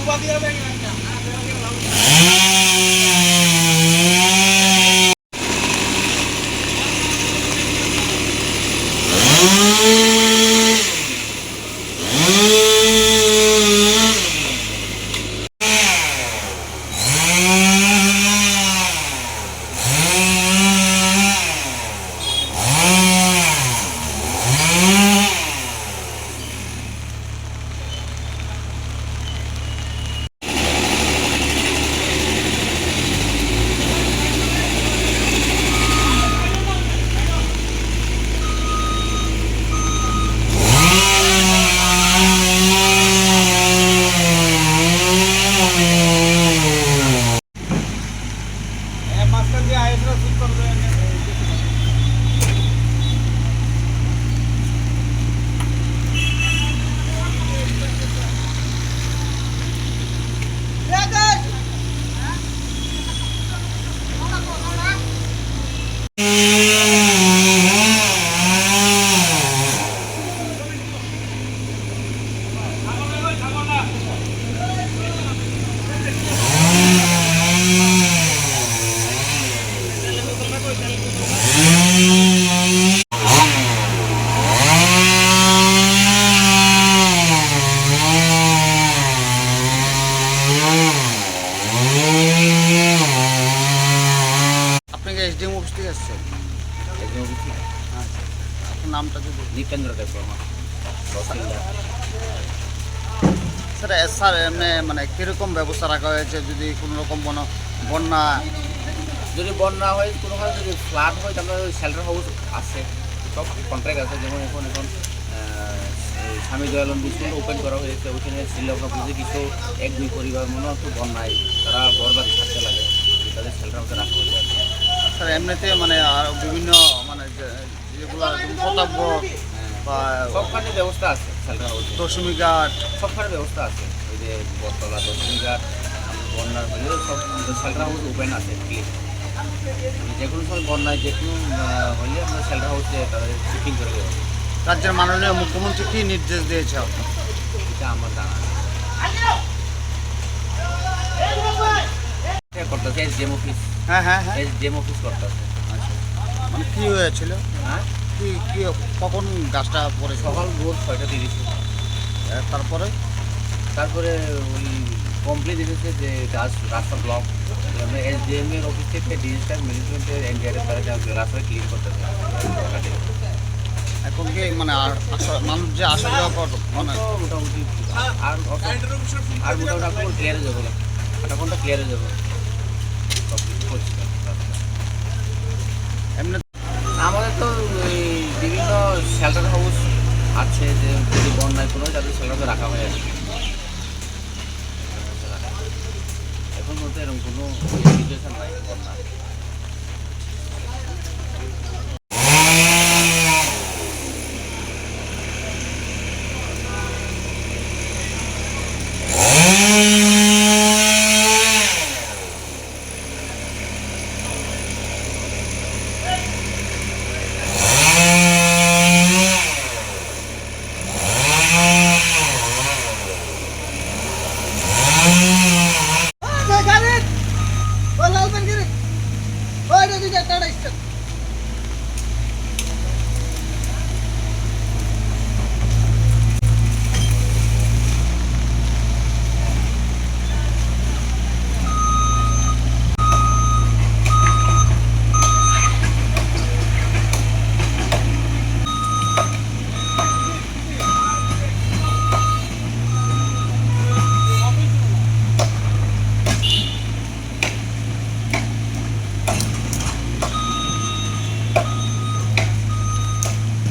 ਸੁਬਾਦੀਆ bank আপনি কি SDM office থেকে এসছেন একদম অফিসে? আচ্ছা। আপনার নামটা যদি দীপেন্দ্র দেব তহসিলদার। স্যার স্যার এমনি মানে কীরকম ব্যবস্থা রাখা হয়েছে? যদি কোনো রকম বন বন্যা যদি বন্যা হয় কোনোভাবে যদি ফ্লাড হয় তাহলে শেল্টার হাউস আছে। সব কন্ট্রাক্ট আছে। যেমন এখন এখন স্বামী দয়ালন বিস্কুল ওপেন করা হয়েছে। ওইখানে শ্রীলঙ্কা বুঝে কিছু এক দুই পরিবার মনে হয় একটু বন্যায় তারা বরবাদি থাকতে লাগে তাদের শেল্টার হাউসে রাখা হয়ে যাবে স্যার এমনিতে মানে আর বিভিন্ন মানে যেগুলো প্রতাপ বা সবখানে ব্যবস্থা আছে দশমী ঘাট সবখানে ব্যবস্থা আছে। ওই যে বটতলা হলেও সব শেল্টার হাউস ওপেন আছে ক্লিন যে কোনো সময় বন্যায় যে কোনো হলে আমরা শেল্টার হাউসে তাদের শিপিং করে দেবো। রাজ্যের মাননীয় মুখ্যমন্ত্রী কী নির্দেশ দিয়েছে আপনার? এটা আমার জানা নেই। এটা করতেছে এস ডিএম অফিস হ্যাঁ হ্যাঁ হ্যাঁ। এস ডিএম অফিস করতেছে। আচ্ছা মানে কী হয়েছিল? হ্যাঁ? কি কি কখন গাছটা পড়েছে সকাল ভোর ছয়টা তিরিশে। তারপরে? তারপরে ওই কমপ্লেন এসেছে যে গাছ রাস্তা ব্লক আমরা এস ডিএম এর অফিস থেকে ডিজিটাল ম্যানেজমেন্টের এনডিআরের তারা যা রাস্তা ক্লিন করতেছে। এখন কি মানে আর মানুষ যে আসা যাওয়া কর মানে মোটামুটি আর আর মোটামুটি আপনার ক্লিয়ারে যাব। না আধা ঘণ্টা ক্লিয়ারে যাব। আমাদের তো বিভিন্ন শেল্টার হাউস আছে যে যদি বন্যায় কোনো তাদের শেল্টারে রাখা হয়ে আছে। এখন মধ্যে এরকম কোনো সিচুয়েশন